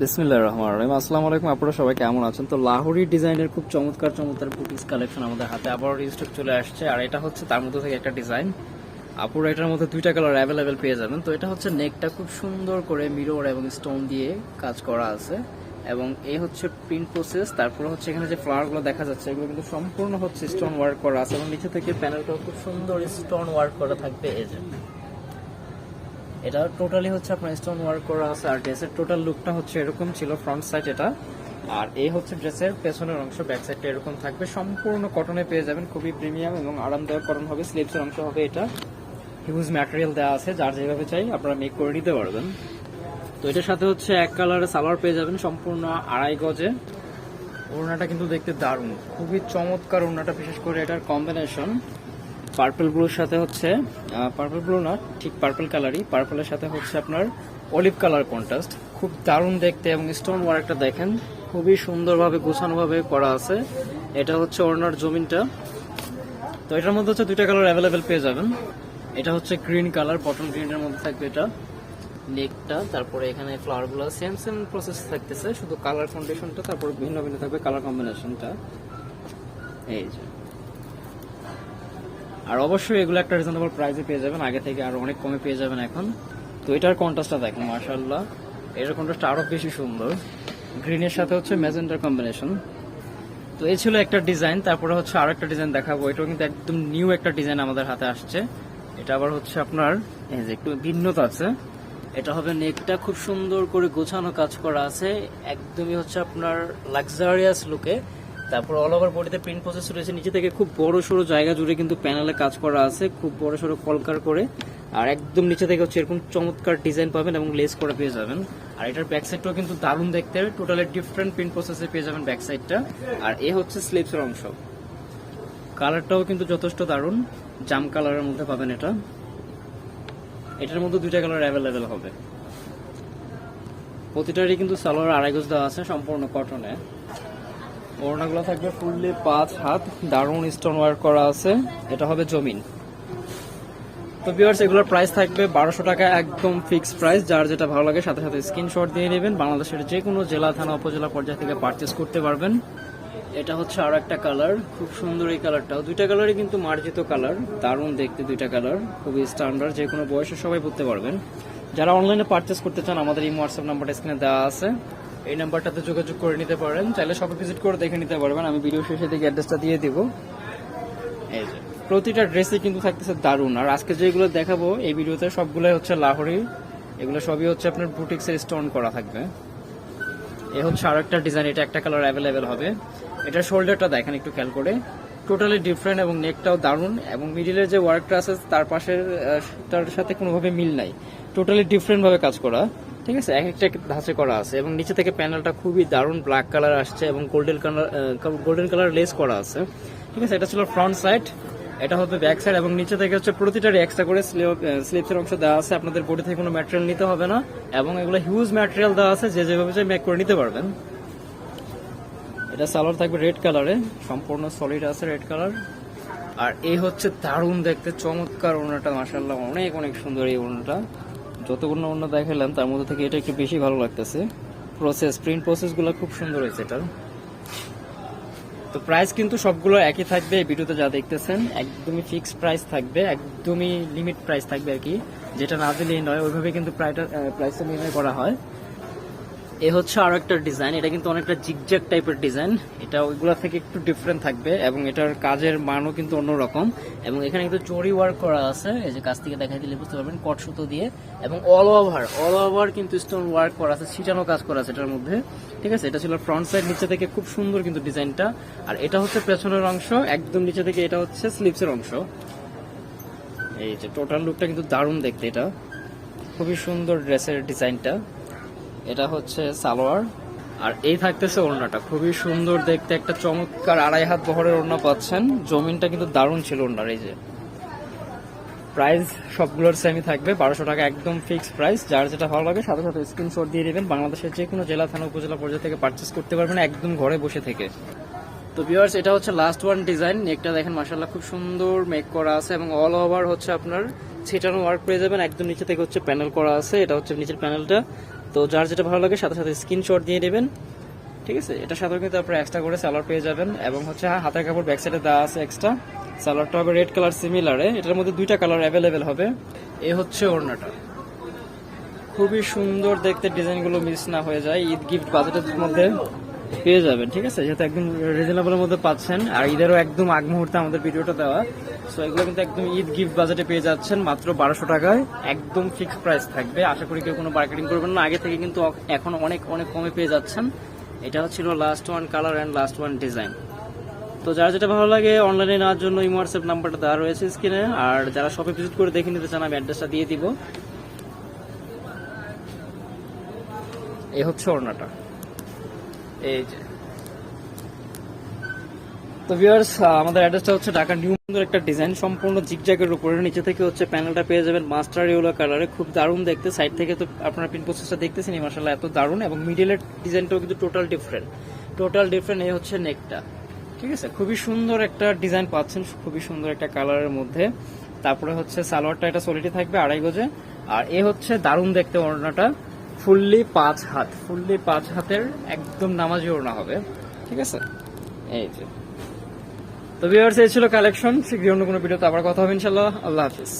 বিসমিল্লাহ রহমান রহিম। আসসালামু আলাইকুম, আপনারা সবাই কেমন আছেন? তো লাহোরি ডিজাইনের খুব চমৎকার চমৎকার বুটিক্স কালেকশন আমাদের হাতে আবার রিস্টক চলে আসছে। আর এটা হচ্ছে তার মধ্যে থেকে একটা ডিজাইন আপুরা এটার মধ্যে দুইটা কালার অ্যাভেলেবেল পেয়ে যাবেন। তো এটা হচ্ছে নেকটা খুব সুন্দর করে মিরর এবং স্টোন দিয়ে কাজ করা আছে। এবং এই হচ্ছে প্রিন্ট প্রসেস তারপরে হচ্ছে এখানে যে ফ্লাওয়ারগুলো দেখা যাচ্ছে, এগুলো কিন্তু সম্পূর্ণ হচ্ছে স্টোন ওয়ার্ক করা আছে। এবং নিচে থেকে প্যানেলটাও খুব সুন্দর স্টোন ওয়ার্ক করা থাকবে। এই যে এটা টোটালি হচ্ছে আপনার স্টোন ওয়ার্ক করা আছে, আর ড্রেসের টোটাল লুকটা হচ্ছে এরকম ছিল ফ্রন্ট সাইড এটা। আর এই হচ্ছে ড্রেসের পেছনের অংশ ব্যাক সাইডটা এরকম থাকবে। সম্পূর্ণ কটনে পেয়ে যাবেন, খুবই প্রিমিয়াম এবং আরামদায়ক কটন হবে স্লিপসের অংশ হবে এটা। হিউজ ম্যাটেরিয়াল দেওয়া আছে, যার যেভাবে চাই আপনারা মেক করে নিতে পারবেন। তো এটার সাথে হচ্ছে এক কালারের সালোয়ার পেয়ে যাবেন, সম্পূর্ণ আড়াই গজে। ওড়নাটা কিন্তু দেখতে দারুণ। খুবই চমৎকার ওড়নাটা, বিশেষ করে এটার কম্বিনেশন পার্পল ব্লুর সাথে হচ্ছে পার্পল ব্লু না, ঠিক পার্পল কালারই। পার্পলের সাথে হচ্ছে আপনার অলিভ কালার কন্ট্রাস্ট। খুব দারুণ দেখতে এবং স্টোন ওয়ার্কটা দেখেন, খুবই সুন্দরভাবে গোছানোভাবে করা আছে। এটা হচ্ছে ওড়নার জমিনটা। তো এটার মধ্যে হচ্ছে দুইটা কালার অ্যাভেলেবেল পেয়ে যাবেন। এটা হচ্ছে গ্রিন কালার বটল গ্রিনের মধ্যে থাকবে এটা। নেকটা, তারপরে এখানে ফ্লাওয়ারগুলো সেম সেম প্রসেস থাকতেছে। শুধু কালার কন্ডিশনটা তারপর ভিন্ন ভিন্ন থাকবে কালার কম্বিনেশনটা এই যে। আর অবশ্যই এগুলো একটা রিজনেবল প্রাইসে পেয়ে যাবেন। আগে থেকে আরও অনেক কমে পেয়ে যাবেন এখন। তো এটার কন্ট্রাস্টটা দেখেন মার্শাল্লাহ এটার কন্ট্রাস্টটা আরও বেশি সুন্দর। গ্রিনের সাথে হচ্ছে ম্যাজেন্টার কম্বিনেশন তো এই ছিল একটা ডিজাইন তারপরে হচ্ছে আরও একটা ডিজাইন দেখাবো। এটাও কিন্তু একদম নিউ একটা ডিজাইন আমাদের হাতে আসছে। এটা আবার হচ্ছে আপনার, এই যে একটু ভিন্নতা আছে। এটা হবে নেকটা খুব সুন্দর করে গোছানো কাজ করা আছে। একদমই হচ্ছে আপনার লাক্সারিয়াস লুকে তারপর অল ওভার বডিতে প্রিন্ট প্রসেস রয়েছে নিচে থেকে খুব বড় সড়ো জায়গা জুড়ে কিন্তু প্যানেলে কাজ করা আছে, খুব বড় সড়ো কলকার করে। আর একদম নিচে থেকে হচ্ছে এরকম চমৎকার ডিজাইন পাবেন এবং লেস করে পেয়ে যাবেন। আর এটার ব্যাক সাইডটাও কিন্তু দারুণ দেখতে টোটালি ডিফারেন্ট প্রিন্ট প্রসেসে পেয়ে যাবেন ব্যাক সাইডটা আর এ হচ্ছে স্লিপসের অংশ। কালারটাও কিন্তু যথেষ্ট দারুণ। জাম কালারের মধ্যে পাবেন এটা। এটার মধ্যে দুইটা কালার অ্যাভেলেবেল হবে। প্রতিটারই কিন্তু সালোয়ার আড়াই গজ দেওয়া আছে সম্পূর্ণ কটনে ওড়নাগুলো থাকবে ফুললি পাঁচ হাত, দারুণ স্টোন ওয়ার্ক করা আছে। এটা হবে জমিন। তো ভিউয়ার্স এগুলোর প্রাইস থাকবে বারোশো টাকা, একদম ফিক্সড প্রাইস যার যেটা ভালো লাগে, সাথে সাথে স্ক্রিনশট দিয়ে নেবেন। বাংলাদেশের যে কোনো জেলা, থানা, উপজেলা পর্যায় থেকে পারচেস করতে পারবেন। এটা হচ্ছে আরও একটা কালার খুব সুন্দর এই কালারটাও দুইটা কালারই কিন্তু মার্জিত কালার দারুণ দেখতে দুইটা কালার খুবই স্ট্যান্ডার্ড যে কোনো বয়সে সবাই পড়তে পারবেন। যারা অনলাইনে পারচেস করতে চান, আমাদের এই হোয়াটসঅ্যাপ নাম্বারটা স্ক্রিনে দেওয়া আছে। এই নাম্বারটাতে যোগাযোগ করে নিতে পারেন। চাইলে সবাই ভিজিট করে দেখে নিতে পারবেন। আমি ভিডিও শেষে দিকে অ্যাড্রেসটা দিয়ে দিব। এই যে, প্রতিটা ড্রেসে কিন্তু থাকতেছে দারুণ। আর আজকে যেগুলো দেখাবো, এই ভিডিওতে সবগুলোই হচ্ছে লাহোরি। এগুলো সবই হচ্ছে আপনার বুটিক্সের স্টোন করা থাকবে। এ হচ্ছে আরও একটা ডিজাইন এটা একটা কালার অ্যাভেলেবেল হবে। এটা শোল্ডারটা দেখেন একটু খেয়াল করে। টোটালি ডিফারেন্ট এবং নেকটাও দারুণ এবং মিডিলের যে ওয়ার্কটা আছে, তার পাশের তার সাথে কোনোভাবে মিল নাই। টোটালি ডিফারেন্ট ভাবে কাজ করা। ঠিক আছে? এক একটা ধাঁচে করা আছে এবং নিচে থেকে প্যানেলটা খুবই দারুণ ব্ল্যাক কালার আসছে এবং golden colour golden colour lace করা আছে। ঠিক আছে? এটা ছিল ফ্রন্ট সাইড এটা হবে ব্যাক সাইড এবং নিচে থেকে হচ্ছে প্রতিটারই এক্সট্রা করে স্লিপসের অংশ দেওয়া আছে। আপনাদের বডি থেকে কোনো ম্যাটেরিয়াল নিতে হবে না এবং এগুলো হিউজ ম্যাটেরিয়াল দেওয়া আছে। যে যেভাবে চাই মেক করে নিতে পারবেন। এটা সালোয়ার থাকবে রেড কালারে সম্পূর্ণ সলিড আছে রেড কালার আর এই হচ্ছে দারুণ দেখতে, চমৎকার ওড়নাটা মাসাল্লাহ অনেক অনেক সুন্দর এই ওড়নাটা। যতগুলো অন্য দেখালাম তার মধ্যে থেকে এটা একটু বেশি ভালো লাগতেছে। প্রসেস প্রিন্ট প্রসেসগুলো খুব সুন্দর হয়েছে এটার তো প্রাইস কিন্তু সবগুলো একই থাকবে এই ভিডিওতে যা দেখতেছেন। একদমই ফিক্সড প্রাইস থাকবে, একদমই লিমিট প্রাইস থাকবে আর কি। যেটা না দিলেই নয়, ওইভাবে কিন্তু প্রাইটা প্রাইসটা নির্ণয় করা হয়। এ হচ্ছে আরও একটা ডিজাইন এটা কিন্তু অনেকটা জিগজ্যাগ টাইপের ডিজাইন এটা ওইগুলা থেকে একটু ডিফারেন্ট থাকবে এবং এটার কাজের মানও কিন্তু অন্যরকম। এবং এখানে কিন্তু চড়ি ওয়ার্ক করা আছে, এই যে কাছ থেকে দেখাই দিলে বুঝতে পারবেন, কট সুতো দিয়ে। এবং অল ওভার অল ওভার কিন্তু স্টোন ওয়ার্ক করা আছে, ছিটানো কাজ করা আছে এটার মধ্যে। ঠিক আছে? এটা ছিল ফ্রন্ট সাইড নিচে থেকে খুব সুন্দর কিন্তু ডিজাইনটা আর এটা হচ্ছে পেছনের অংশ, একদম নিচে থেকে এটা হচ্ছে স্লিপসের অংশ। এই যে টোটাল লুকটা কিন্তু দারুণ দেখতে এটা। খুবই সুন্দর ড্রেসের ডিজাইনটা এটা হচ্ছে সালোয়ার। আর এই থাকতেছে ওড়নাটা। খুবই সুন্দর দেখতে, একটা চমৎকার আড়াই হাত বহরের ওড়না পাচ্ছেন। জমিনটা কিন্তু দারুণ ছিল ওড়নার, এই যে। প্রাইস সবগুলোর সেমই থাকবে, বারোশো টাকা একদম ফিক্স প্রাইস যার যেটা ভালো লাগে, সাথে সাথে স্ক্রিনশট দিয়ে দেবেন। বাংলাদেশের যে কোনো জেলা, থানা, উপজেলা পর্যায়ে থেকে পারচেস করতে পারবেন একদম ঘরে বসে থেকে। তো ভিউয়ার্স এটা হচ্ছে লাস্ট ওয়ান ডিজাইন নেকটা দেখেন মাশাল্লাহ খুব সুন্দর মেক করা আছে এবং অল ওভার হচ্ছে আপনার ছিটানো ওয়ার্ক পেয়ে যাবেন। একদম নিচে থেকে হচ্ছে প্যানেল করা আছে। এটা হচ্ছে নিচের প্যানেলটা তো যার যেটা ভালো লাগে সাথে সাথে স্ক্রিনশট দিয়ে নেবেন। ঠিক আছে? এটা সাথে কিন্তু আপনার এক্সট্রা করে সালোয়ার পেয়ে যাবেন এবং হচ্ছে হাতের কাপড় ব্যাক সাইডে দেওয়া আছে এক্সট্রা সালোয়ারটা হবে রেড কালার সিমিলারে এটার মধ্যে দুইটা কালার অ্যাভেলেবেল হবে। এ হচ্ছে ওড়নাটা। খুবই সুন্দর দেখতে ডিজাইনগুলো মিস না হয়ে যায়। ঈদ গিফট বাজেটের মধ্যে পেয়ে যাবেন। ঠিক আছে? যেহেতু একদম রিজনেবলের মধ্যে পাচ্ছেন। আর ঈদেরও একদম আগ মুহূর্তে আমাদের ভিডিওটা দেওয়া। সো এগুলো কিন্তু একদম ঈদ গিফট বাজেটে পেয়ে যাচ্ছেন, মাত্র বারোশো টাকায়। একদম ফিক্সড প্রাইস থাকবে। আশা করি কেউ কোনো মার্কেটিং করবেন না। আগে থেকে কিন্তু এখন অনেক অনেক কমে পেয়ে যাচ্ছেন। এটা ছিল last one colour and last one design তো যারা যেটা ভালো লাগে অনলাইনে নেওয়ার জন্য এই নাম্বারটা দেওয়া রয়েছে স্ক্রিনে আর যারা শপে ভিজিট করে দেখে নিতে চান, আমি অ্যাড্রেসটা দিয়ে দিব। এই হচ্ছে ওড়নাটা। এই যে। তো ভিউয়ার্স আমাদের অ্যাড্রেসটা হচ্ছে ঢাকা নিউ সুন্দর একটা ডিজাইন সম্পূর্ণ জিগজ্যাগের উপরে। নিচে থেকে হচ্ছে প্যানেলটা পেয়ে যাবেন মাস্টার ইউলো কালারে খুব দারুণ দেখতে। সাইড থেকে তো আপনারা পিন প্রসেসটা দেখতেছেন মাসাল্লাহ এত দারুণ। এবং মিডিলের ডিজাইনটাও কিন্তু টোটাল ডিফারেন্ট টোটাল ডিফারেন্ট এই হচ্ছে নেকটা ঠিক আছে? খুবই সুন্দর একটা ডিজাইন পাচ্ছেন, খুবই সুন্দর একটা কালারের মধ্যে। তারপরে হচ্ছে সালোয়ারটা এটা সলিডি থাকবে আড়াই গজে। আর এ হচ্ছে দারুণ দেখতে ওড়নাটা। ফুললি পাঁচ হাত। ফুললি পাঁচ হাতের একদম নামাজি ওড়না হবে। ঠিক আছে? এই যে। তো ভিউয়ার্স এই ছিল কালেকশন শীঘ্রই অন্য কোনো ভিডিওতে আবার কথা হবে ইনশাল্লাহ আল্লাহ হাফিজ।